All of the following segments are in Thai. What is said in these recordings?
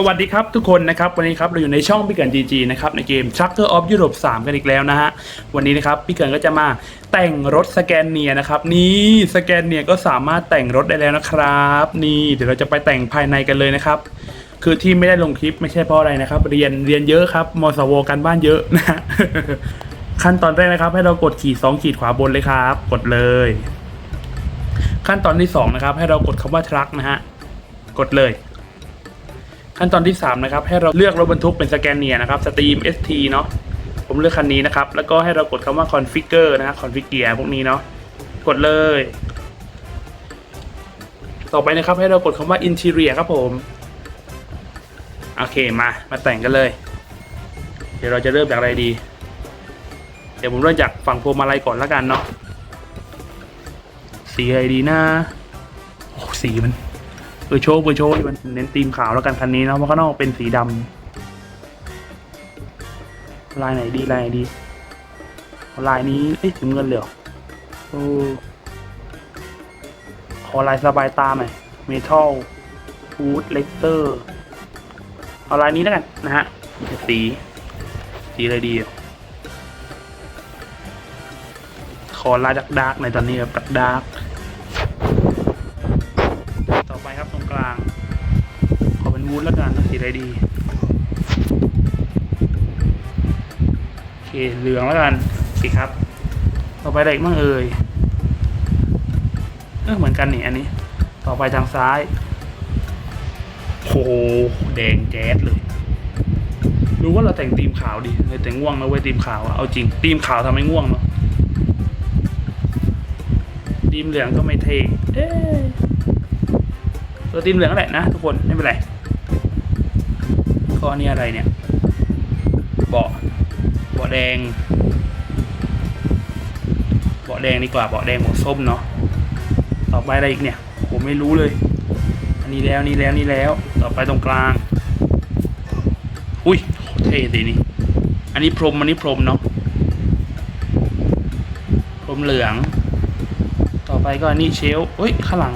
สวัสดีครับทุกคนนะครับวันนี้ครับเราอยู่ในช่องพี่เกินจีจีนะครับในเกม Trucker of Europe 3 กันอีกแล้วนะฮะวันนี้นะครับพี่เกินก็จะมาแต่งรถสแกนเนียนะครับนี่สแกนเนียก็สามารถแต่งรถได้แล้วนะครับ นี่เดี๋ยวเราจะไปแต่งภายในกันเลยนะครับ คือที่ไม่ได้ลงคลิปไม่ใช่เพราะอะไรนะครับ เรียนเรียนเยอะครับมสวกันบ้านเยอะนะขั้นตอนแรกนะครับ ให้เรากดขีดสองขีดขวาบนเลยครับ กดเลย ขั้นตอนที่สองนะครับให้เรากดคำว่า truck นะฮะกดเลย ขั้นตอนที่ 3 นะครับ ให้เราเลือกรถบรรทุกเป็นสแกนเนียนะครับสตรีม ST เนาะผมเลือกคันนี้นะครับ แล้วก็ให้เรากดคำว่า configure นะฮะ configure พวกนี้เนาะกดเลย ต่อไปนะครับให้เรากดคำว่า interior ครับผมโอเคมามาแต่งกันเลย เดี๋ยวเราจะเริ่มจากอะไรดี เดี๋ยวผมเริ่มจากฝั่งพวงมาลัยก่อนแล้วกันเนาะสีอะไรดีนะโอ้สีมัน เออโชว์เออโชว์มันเน้นธีมขาวแล้วกันคันนี้นะเพราะข้างนอกเป็นสีดำลายไหนดีลายไหนดีลายนี้เอ้ยถึงเงินเลยอโอ้ขอลายสบายตาหน่อยเมทัลฟูดเลกเตอร์เอาลายนี้แล้วกันนะฮะสีสีอะไรดีขอลายดักดาร์กๆหน่อยตอนนี้แบบดักดาร์ก อะไรดีโอเคเหลืองแล้วกันสีครับต่อไปอะไรอีกบ้างเอ่ยเออเหมือนกันนี่อันนี้ ต่อไปทางซ้ายโหแดงแจ๊ดเลยรู้ว่าเราแต่งธีมขาวดีเลยแต่งง่วงนะเว้ยธีมขาวอะเอาจริงธีมขาวทำให้ง่วงเนาะธีมเหลืองก็ไม่เท่เอ๊ะตัวตีมเหลืองแหละนะทุกคนไม่เป็นไร ข้อนี้อะไรเนี่ย เบาะ เบาะแดง เบาะแดงดีกว่า เบาะแดงเบาะส้มเนาะ ต่อไปอะไรอีกเนี่ย ผมไม่รู้เลย อันนี้แล้วนี่แล้วนี่แล้ว ต่อไปตรงกลาง อุ้ยโคตรเท่ดีนี่ อันนี้พรมอันนี้พรมเนาะ พรมเหลือง ต่อไปก็อันนี้เชลเอ้ย ข้างหลัง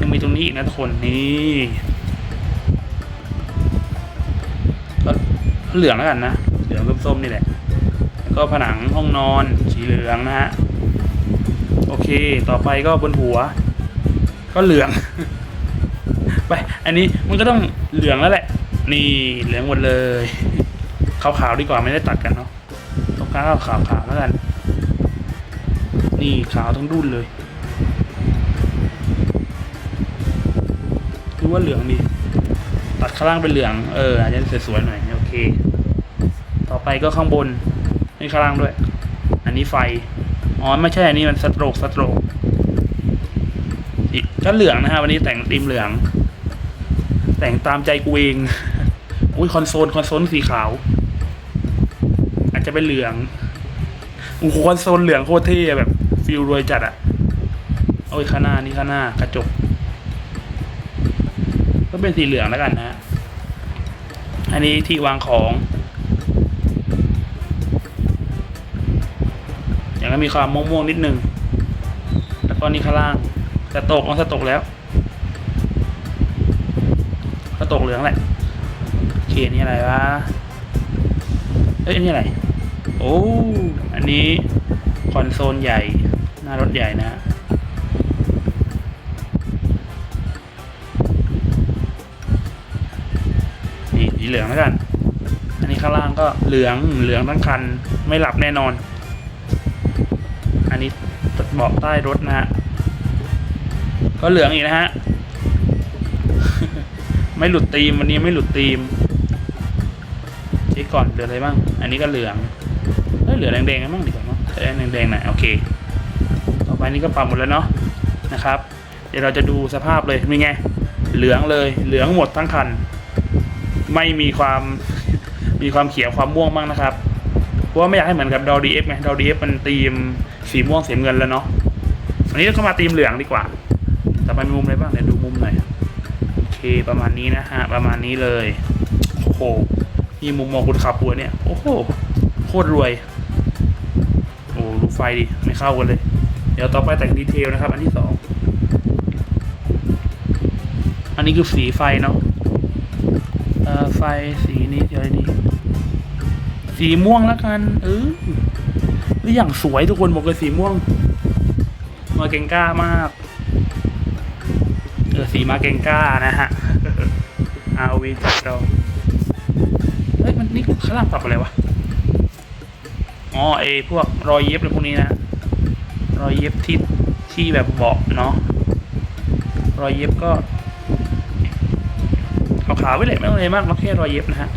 ยังมีตรงนี้อีกนะทุกคนนี่ เหลืองแล้วกันนะ เหลืองส้มๆนี่แหละแล้วก็ผนังห้องนอนสีเหลืองนะฮะ โอเค ต่อไปก็บนหัว ก็เหลือง ไป อันนี้มันก็ต้องเหลืองแล้วแหละ นี่เหลืองหมดเลยขาวๆดีกว่าไม่ได้ตัดกันเนาะตรงกลางขาวๆแล้วกัน นี่ขาวทั้งดุนเลยดูว่าเหลืองดี ตัดข้างล่างเป็นเหลือง เอออาจจะสวยๆหน่อย ต่อไปก็ข้างบนนี่ข้างล่างด้วย อันนี้ไฟ อ๋อ ไม่ใช่ อันนี้มันสโตรกสโตรกอีกก็เหลืองนะฮะวันนี้แต่งธีมเหลือง แต่งตามใจกูเองอุ้ยคอนโซลคอนโซลสีขาว อาจจะเป็นเหลืองโอ้โหคอนโซลเหลืองโคตรเท่แบบฟิลรวยจัดอะโอ้ยข้างหน้านี่ข้างหน้า กระจก ก็เป็นสีเหลืองแล้วกันนะฮะ อันนี้ที่วางของอย่างก็มีความม่วงๆนิดนึงแล้วก็นี่ข้างล่างสตกเอาสตกแล้วสตกเหลืองแหละโอเคนี่อะไรวะเอ้ยนนี่อะไรโอ้อันนี้คอนโซลใหญ่ หน้ารถใหญ่นะ เหลืองแล้วกัน อันนี้ข้างล่างก็เหลืองเหลืองทั้งคันไม่หลับแน่นอน อันนี้เบาะใต้รถนะฮะก็เหลืองอีกนะฮะไม่หลุดตีมวันนี้ไม่หลุดตีมเช็คก่อนเหลืออะไรบ้าง อันนี้ก็เหลืองเอ้ยเหลือแดงๆกันบ้างดีกว่าเนาะแดงแดงๆหน่อยโอเค ต่อไปนี้ก็ปรับหมดแล้วเนาะนะครับ เดี๋ยวเราจะดูสภาพเลยเป็นไง เหลืองเลยเหลืองหมดทั้งคัน ไม่มีความมีความเขียวความม่วงบ้างนะครับ เพราะว่าไม่อยากให้เหมือนกับดอดีเอฟไงดอดีเอฟมันตีมสีม่วงสีเงินแล้วเนาะอันนี้ก็มาตีมเหลืองดีกว่าต่อไปมุมอะไรบ้างเดี๋ยวดูมุมหน่อยโอเคประมาณนี้นะฮะประมาณนี้เลยโอ้โหนี่มุมมองคนขับหัวเนี่ยโอ้โหโคตรรวยโอ้ลูกไฟดิไม่เข้ากันเลย เดี๋ยวต่อไปแต่งดีเทลนะครับ อันที่สองอันนี้คือสีไฟเนาะ ไปสีนี้สีอะไรดีสีม่วงแล้วกัน เออหรืออย่างสวยทุกคนบอกเลยสีม่วง มาเก่งกล้ามาก เออสีมาเก่งกล้านะฮะอาวีจัดเราเฮ้ยมันนี่ข้างล่างปรับอะไรวะอ๋อไอพวกรอยเย็บอะไรพวกนี้นะ รอยเย็บที่ที่แบบเบาะเนาะรอยเย็บก็ ขาวๆไว้เลยไม่ต้องอะไรมากเราแค่รอยเย็บนะฮะ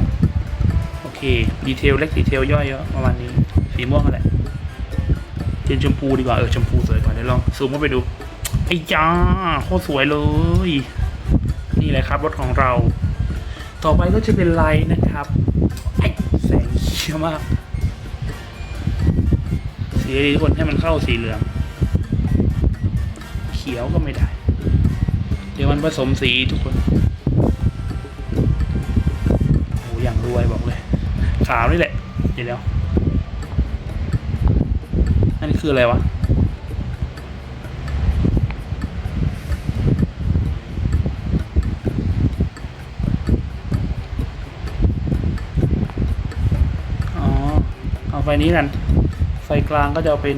โอเคดีเทลเล็กดีเทลย่อยเยอะประมาณนี้สีม่วงก็แหละเป็นชมพูดีกว่าเออชมพูสวยกว่าเดี๋ยวลองซูมเข้าไปดูไอ้จ้าโคตรสวยเลย นี่แหละครับรถของเรา ต่อไปก็จะเป็นไลน์นะครับไอ้แสงเชี่ยมากสีดีทุกคนให้มันเข้าสีเหลือง เขียวก็ไม่ได้ เดี๋ยวมันผสมสีทุกคน วยบอกเลย ขาวนี่แหละเดี๋ยวเดี๋ยวอันนี้คืออะไรวะอ๋อเอาไฟนี้กัน ไฟกลางก็จะเป็น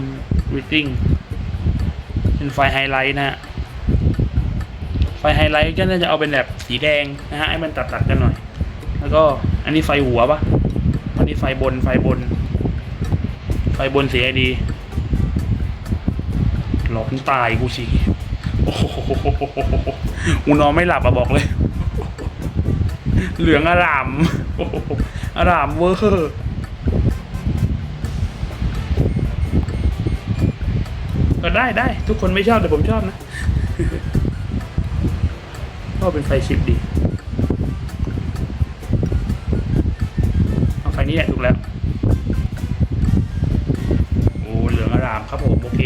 ริ d ดิ้งเป็นไฟไฮไลท์นะฮะ ไฟไฮไลท์ก็น่าจะเอาเป็นแบบสีแดงนะฮะ ให้มันตัดๆกันหน่อย แล้วก็ อันนี้ไฟหัวปะอันนี้ไฟบนไฟบน ไฟบนสีไอดีหลอกตายกูสิโอ้โหกูนอนไม่หลับอะบอกเลย เหลืองอารามอ้โหอร่ามเวอร์ก็ได้ได้ ทุกคนไม่ชอบแต่ผมชอบนะก็เป็นไฟชิปดี นี้แหละถูกแล้ว โอ้เหลืองอร่ามครับผมโอเค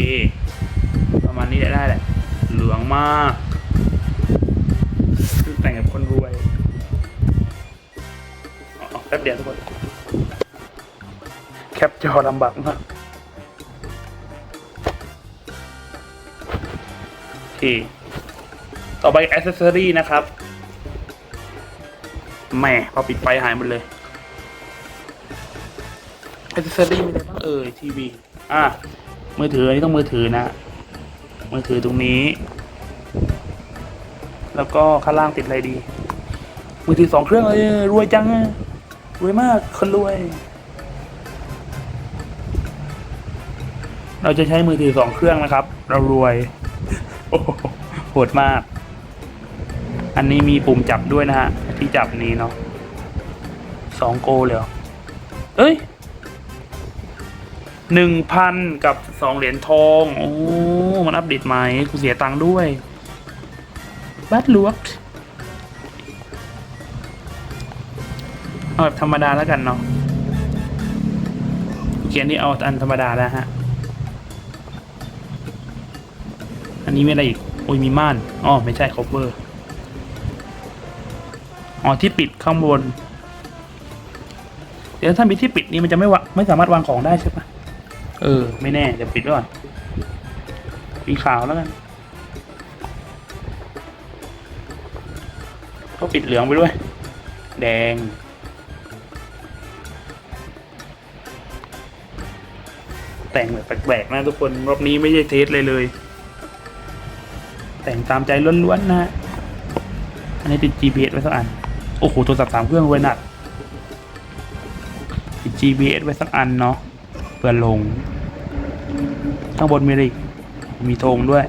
ประมาณนี้ได้แหละ เหลืองมากแต่งกับคนรวยแป๊บเดียวทุกคน แคปจอลำบากมากโอเค ต่อไปอ c เซสซอรี่นะครับแหม่พอปิดไฟหายหมดเลย อ c เซอรี่มีอะไรบ้างเอ่ยทีวีอะมือถืออันนี้ต้องมือถือนะ มือถือตรงนี้ แล้วก็ข้างล่างติดอะไรดี มือถือสองเครื่องเลยรวยจังรวยมากคนรวย เราจะใช้มือถือสองเครื่องนะครับ เรารวยโอ้โหดมาก อันนี้มีปุ่มจับด้วยนะฮะที่จับนี้เนาะสองโกเลยเอ้ย หนึ่งพันกับสองเหรียญทอง โอ้ มันอัปเดตใหม่กูเสียตังค์ด้วยบัตรลวกเอาแบบธรรมดาแล้วกันเนาะเขียนนี่เอาอันธรรมดาแล้วฮะ อันนี้มีอะไรอีก โอ้ยมีม่าน อ๋อ ไม่ใช่ cover อ๋อที่ปิดข้างบน เดี๋ยวถ้ามีที่ปิดนี่มันจะไม่วะไม่สามารถวางของได้ใช่ปะ เออ ไม่แน่ เดี๋ยวปิดไว้ก่อนสีขาวแล้วกัน ก็ปิดเหลืองไปด้วย แดง แต่งแบบแปลกๆนะทุกคนรอบนี้ไม่ใช่เทสเลยเลย แต่งตามใจล้วนๆนะฮะอันนี้ติด GPS ไว้สักอัน โอ้โหโทรศัพท์สามเครื่องไว้หนักติด GPS ไว้สักอันเนาะเพื่อลง ข้างบนมีอะไรอีกมีธงด้วย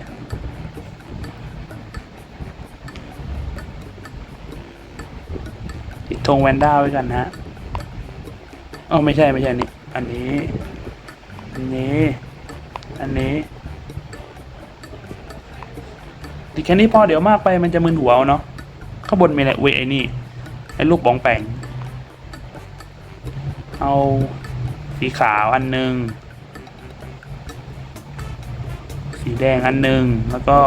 ติดธงแวนด้าไว้กันนะฮะอ๋อไม่ใช่ไม่ใช่นี่ อันนี้ อันนี้ อันนี้ดิแค่นี้พอเดี๋ยวมากไปมันจะมึนหัวเนาะ ข้างบนมีอะไรเวยไอ้นี่ ไอ้ลูกบองแปงเอาสีขาวอันหนึ่ง สีแดงอันหนึ่งแล้วก็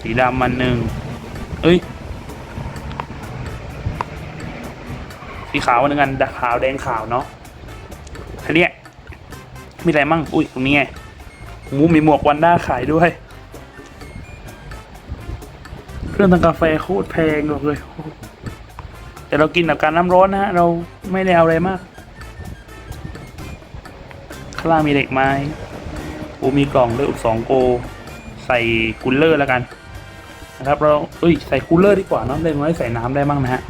สีดำอันหนึ่งเอ้ย สีขาวอันหนึ่งอันขาวแดงขาวเนาะคันเนี้ยมีอะไรมั่ง อุ้ยตรงนี้ไงมูมีหมวกวันด้าขายด้วย เครื่องทำกาแฟโคตรแพงเลย แต่เรากินแบบการน้ำร้อนนะฮะ เราไม่ได้เอาอะไรมาก ข้างล่างมีเหล็กไม้ โอ้มีกล่องด้วยอุปสองโก ใส่คูลเลอร์แล้วกันนะครับเราเอ้ยใส่คูลเลอร์ดีกว่านอะเล่นไว้ใส่น้ำได้บ้างนะฮะ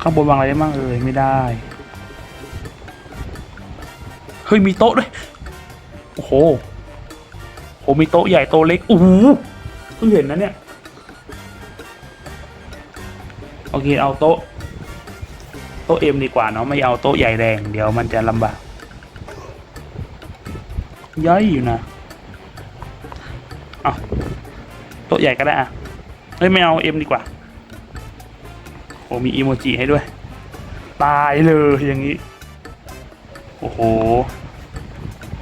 ข้างบนวางอะไรได้บ้างเอ่ยไม่ได้เฮ้ยมีโต๊ะด้วยโอ้โหโหมีโต๊ะใหญ่โต๊ะเล็กโอ้โหเพิ่งเห็นนะเนี่ยโอเคเอาโต๊ะโต๊ะเอ็มดีกว่าเนาะไม่เอาโต๊ะใหญ่แรงเดี๋ยวมันจะลำบาก ย่อยอยู่นะเอาโต๊ะใหญ่ก็ได้อะเฮ้ยไม่เอาเอ็มดีกว่าโอ้มีอีโมจิให้ด้วย ตายเลยอย่างนี้ โอ้โห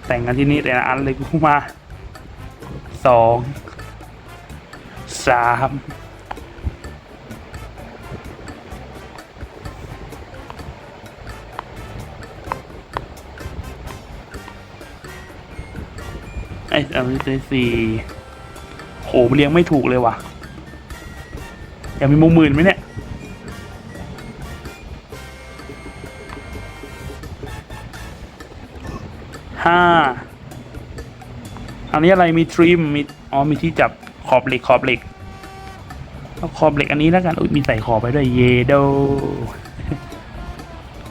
แต่งกันที่นี่แต่ละอันเลยกูมาสองสาม ไอ้อันนี้สี่โหมเลี้ยงไม่ถูกเลยว่ะอยากมีมุมหมื่นไหมเนี่ยห้าอันนี้อะไรมีทริมมีอ๋อมีที่จับขอบเหล็กขอบเหล็กเอาขอบเหล็กอันนี้แล้วกันอุ้ยมีใส่ขอบไปด้วยเยโด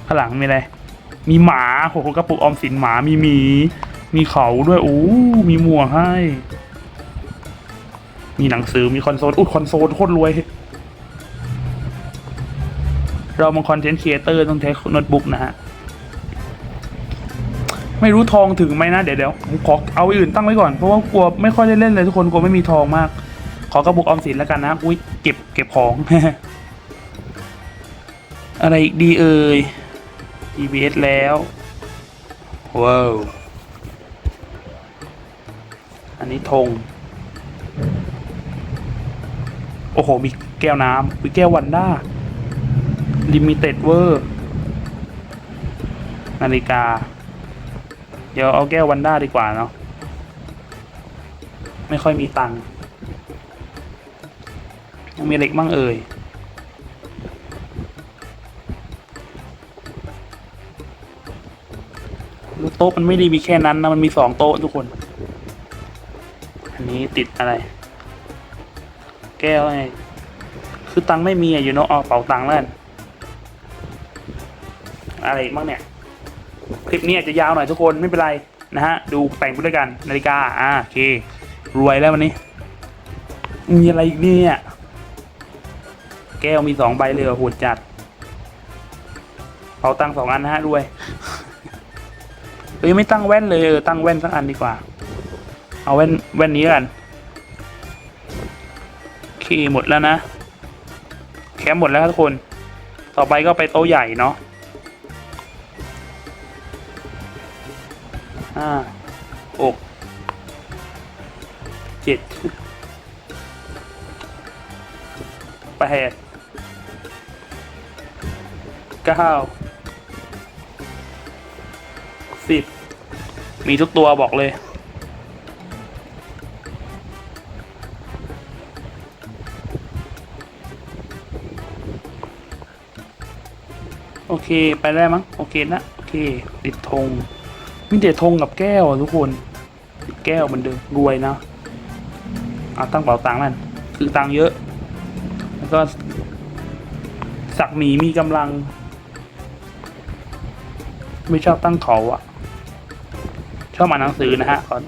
ข้างหลังมีอะไรมีหมาโหกระปุกออมสินหมามีหมี มีเขาด้วยโอ้มีหมวกให้ มีหนังสือมีคอนโซลอุ้ยคอนโซลโคตรรวย เรามันคอนเทนต์ครีเอเตอร์ต้องใช้โน้ตบุ๊กนะฮะ ไม่รู้ทองถึงไหมนะเดี๋ยวเดี๋ยวขอเอาอื่นตั้งไว้ก่อน เพราะว่ากลัวไม่ค่อยได้เล่นเลยทุกคนกลัวไม่มีทองมาก ขอกระบุกออมสินแล้วกันนะ อุ้ยเก็บเก็บของ อะไรอีกดีเอ่ย EBS แล้ว ว้าว อันนี้ธงโอ้โห มีแก้วน้ำมีแก้ววันด้าลิมิเต็ดเวอร์ นาฬิกา เดี๋ยวเอาแก้ววันด้าดีกว่าเนาะไม่ค่อยมีตังค์ยังมีเหล็กบ้างเอ่ยล้วโต๊ะมันไม่ได้มีแค่นั้นนะ มันมีสองโต๊ะทุกคน นี้ติดอะไร แก้วไงคือตังค์ไม่มีอะอยู่เนาะเอาเป๋าตังค์แล้วกันอะไรอีกบ้างเนี่ย คลิปนี้อาจจะยาวหน่อยทุกคนไม่เป็นไรนะฮะ ดูแต่งไปด้วยกันนาฬิกา อ่าโอเค รวยแล้ววันนี้ มีอะไรอีกเนี่ย แก้วมีสองใบเลยหรอโหดจัดเป๋าตังค์สองอันนะฮะรวยเอ้ยไม่ตั้งแว่นเลยเออตั้งแว่นสักอันดีกว่า เอาแว่นแว่นนี้กันโอเคหมดแล้วนะ แคมหมดแล้วทุกคน ต่อไปก็ไปโต๊ะใหญ่เนาะห้าหกเจ็ดแปดเก้าสิบมีทุกตัวบอกเลย โอเคไปได้มั้งโอเคนะโอเค ติดธงมีแต่ธงกับแก้วทุกคนติดแก้วเหมันเดิมรวยนะเอาตั้งเป๋าตังค์นั่นคือตังค์เยอะ แล้วก็สักหมีมีกำลัง ไม่ชอบตั้งเขาอะชอบอ่านหนังสือนะฮะก่อน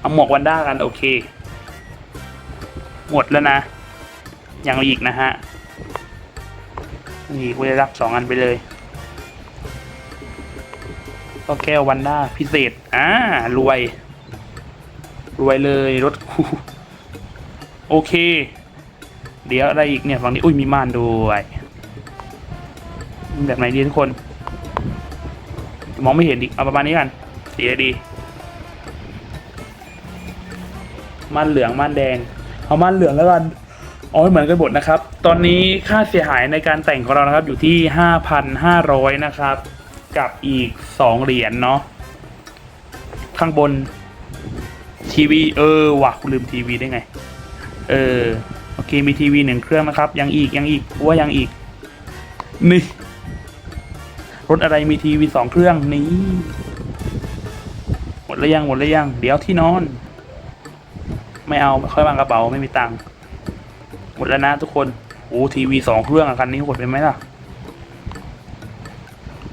เอาหมวกวันด้ากันโอเค หมดแล้วนะ ยังอีกนะฮะ นี่กูได้รับสองอันไปเลย ก็แก้ววันด้าพิเศษ อ่ารวย รวยเลยรถกูโอเค เดี๋ยวอะไรอีกเนี่ยฝั่งนี้ อุ้ยมีม่านด้วยแบบไหนดีทุกคน มองไม่เห็นดิเอาประมาณนี้กันสีดีม่านเหลืองม่านแดง เอาม่านเหลืองแล้วกันอ๋อเหมือนกันหมดนะครับ ตอนนี้ค่าเสียหายในการแต่งของเรานะครับอยู่ที่ห้าพันห้าร้อยนะครับ กับอีกสองเหรียญเนาะข้างบนทีวีเออว่ะคุณลืมทีวีได้ไง เออ โอเค มีทีวีหนึ่งเครื่องนะครับ ยังอีกยังอีกว่ายังอีก นี่ รถอะไรมีทีวีสองเครื่องนี่หมดแล้วยังหมดแล้วยัง เดี๋ยวที่นอน ไม่เอา ค่อยวางกระเป๋าไม่มีตังค์หมดแล้วนะทุกคน อ้ทีวีสองเครื่องอะคันนี้หดไปไหมล่ะ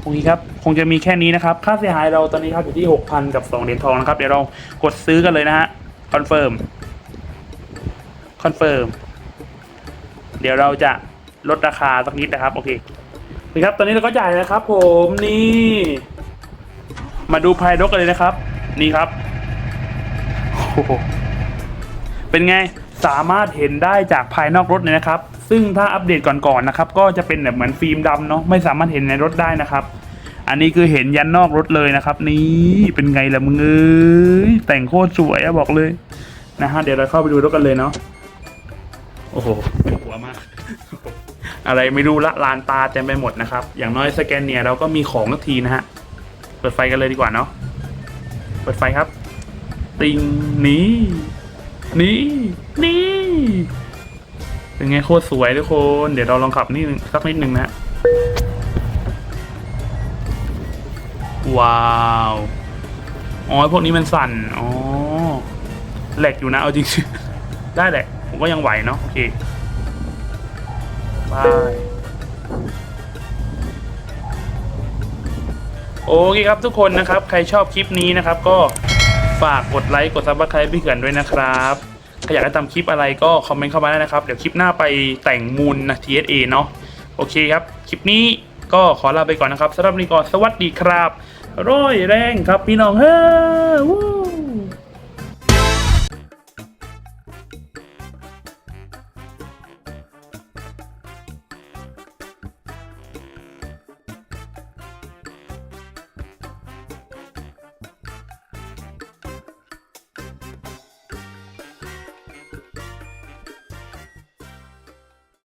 โอเคครับ คงจะมีแค่นี้นะครับ ค่าเสียหายเราตอนนี้ครับอยู่ที่หกพันกับสองเหรียญทองนะครับ เดี๋ยวเรากดซื้อกันเลยนะฮะ คอนเฟิร์ม คอนเฟิร์ม เดี๋ยวเราจะลดราคาสักนิดนะครับ โอเคโอเครับ ตอนนี้เราก็จ่ายแล้วครับผมนี่ มาดูภายรถกันเลยนะครับ นี่ครับโอ้โหเป็นไง สามารถเห็นได้จากภายนอกรถเลยนะครับ ซึ่งถ้าอัปเดตก่อนๆนะครับก็จะเป็นแบบเหมือนฟิล์มดำเนาะไม่สามารถเห็นในรถได้นะครับ อันนี้คือเห็นยันนอกรถเลยนะครับ นี่เป็นไงล่ะมึงเอ้ยแต่งโคตรสวยอะบอกเลยนะฮะเดี๋ยวเราเข้าไปดูรถกันเลยเนาะโอ้โหเป็นหัวมาก อะไรไม่รู้ละลานตาเต็มไปหมดนะครับ อย่างน้อยสแกนเนียเราก็มีของสักทีนะฮะเปิดไฟกันเลยดีกว่าเนาะเปิดไฟครับ ติงนี่นี่นี่ เป็นไงโคตรสวยทุกคน เดี๋ยวเราลองขับนี่สักนิดหนึ่งนะ ว้าว อ๋อพวกนี้มันสั่น อ๋อแหลกอยู่นะ เอาจริงๆได้แหละ ผมก็ยังไหวเนาะโอเคบายโอเคครับทุกคนนะครับ ใครชอบคลิปนี้นะครับ ก็ฝากกดไลค์กดซับสไครป์พี่เขื่อนด้วยนะครับ อยากให้ทำคลิปอะไรก็คอมเมนต์เข้ามาได้นะครับ เดี๋ยวคลิปหน้าไปแต่งมูลนะ TSA เนาะโอเคครับ คลิปนี้ก็ขอลาไปก่อนนะครับสำหรับนี้ก็สวัสดีครับ ร้อยแรงครับพี่น้องเฮ้อ